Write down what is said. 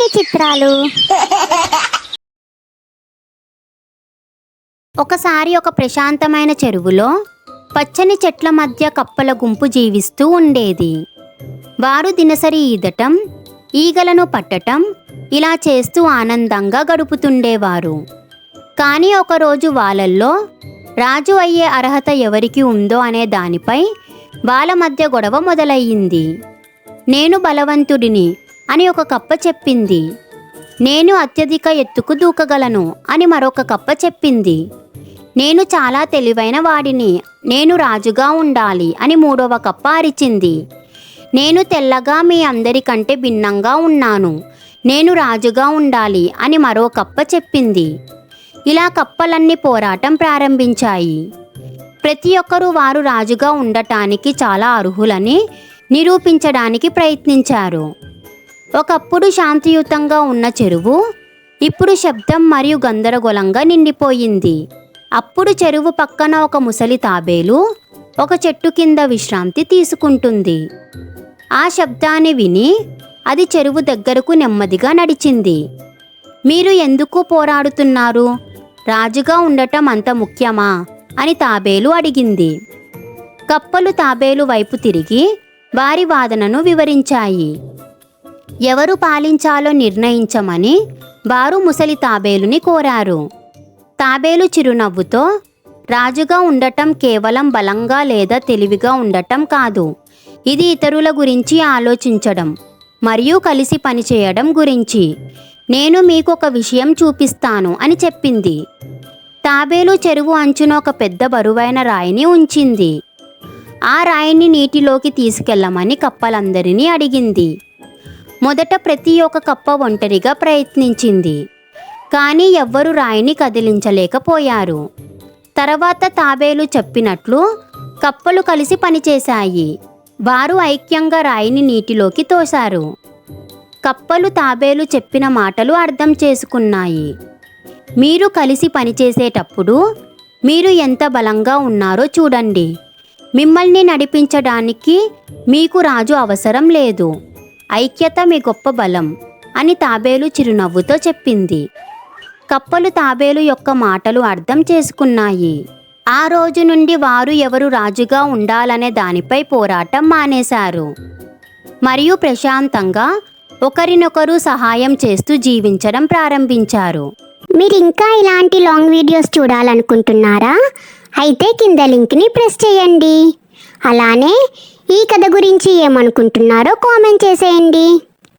కొన్ని చిత్రాలు? ఒకసారి ఒక ప్రశాంతమైన చెరువులో పచ్చని చెట్ల మధ్య కప్పల గుంపు జీవిస్తూ ఉండేది. వారు దినసరి ఈదటం ఈగలను పట్టటం ఇలా చేస్తూ ఆనందంగా గడుపుతుండేవారు. కానీ ఒకరోజు వాళ్ళల్లో రాజు అయ్యే అర్హత ఎవరికి ఉందో అనే దానిపై వాళ్ళ మధ్య గొడవ మొదలయ్యింది. నేను బలవంతుడిని అని ఒక కప్ప చెప్పింది. నేను అత్యధిక ఎత్తుకు దూకగలను అని మరొక కప్ప చెప్పింది. నేను చాలా తెలివైన వాడిని నేను రాజుగా ఉండాలి అని మూడవ కప్ప అరిచింది. నేను తెల్లగా మీ అందరికంటే భిన్నంగా ఉన్నాను నేను రాజుగా ఉండాలి అని మరో కప్ప చెప్పింది. ఇలా కప్పలన్నీ పోరాటం ప్రారంభించాయి. ప్రతి ఒక్కరూ వారు రాజుగా ఉండటానికి చాలా అర్హులని నిరూపించడానికి ప్రయత్నించారు. ఒకప్పుడు శాంతియుతంగా ఉన్న చెరువు ఇప్పుడు శబ్దం మరియు గందరగోళంగా నిండిపోయింది. అప్పుడు చెరువు పక్కన ఒక ముసలి తాబేలు ఒక చెట్టు కింద విశ్రాంతి తీసుకుంటుంది. ఆ శబ్దాన్ని విని అది చెరువు దగ్గరకు నెమ్మదిగా నడిచింది. మీరు ఎందుకు పోరాడుతున్నారు? రాజుగా ఉండటం అంత ముఖ్యమా? అని తాబేలు అడిగింది. కప్పలు తాబేలు వైపు తిరిగి వారి వాదనను వివరించాయి. ఎవరు పాలించాలో నిర్ణయించమని వారు ముసలి తాబేలుని కోరారు. తాబేలు చిరునవ్వుతో రాజుగా ఉండటం కేవలం బలంగా లేదా తెలివిగా ఉండటం కాదు. ఇది ఇతరుల గురించి ఆలోచించడం మరియు కలిసి పనిచేయడం గురించి. నేను మీకు ఒక విషయం చూపిస్తాను అని చెప్పింది. తాబేలు చెరువు అంచున ఒక పెద్ద బరువైన రాయిని ఉంచింది. ఆ రాయిని నీటిలోకి తీసుకెళ్ళమని కప్పలందరినీ అడిగింది. మొదట ప్రతి ఒక్క కప్ప ఒంటరిగా ప్రయత్నించింది. కానీ ఎవ్వరు రాయిని కదిలించలేకపోయారు. తర్వాత తాబేలు చెప్పినట్లు కప్పలు కలిసి పనిచేశాయి. వారు ఐక్యంగా రాయిని నీటిలోకి తోశారు. కప్పలు తాబేలు చెప్పిన మాటలు అర్థం చేసుకున్నాయి. మీరు కలిసి పనిచేసేటప్పుడు మీరు ఎంత బలంగా ఉన్నారో చూడండి. మిమ్మల్ని నడిపించడానికి మీకు రాజు అవసరం లేదు. ఐక్యత మీ గొప్ప బలం అని తాబేలు చిరునవ్వుతో చెప్పింది. కప్పలు తాబేలు యొక్క మాటలు అర్థం చేసుకున్నాయి. ఆ రోజు నుండి వారు ఎవరు రాజుగా ఉండాలనే దానిపై పోరాటం మానేశారు. మరియు ప్రశాంతంగా ఒకరినొకరు సహాయం చేస్తూ జీవించడం ప్రారంభించారు. మీరు ఇంకా ఇలాంటి లాంగ్ వీడియోస్ చూడాలనుకుంటున్నారా? అయితే కింద లింక్ని ప్రెస్ చేయండి. అలానే ఈ కథ గురించి ఏమనుకుంటున్నారో కామెంట్ చేసేయండి.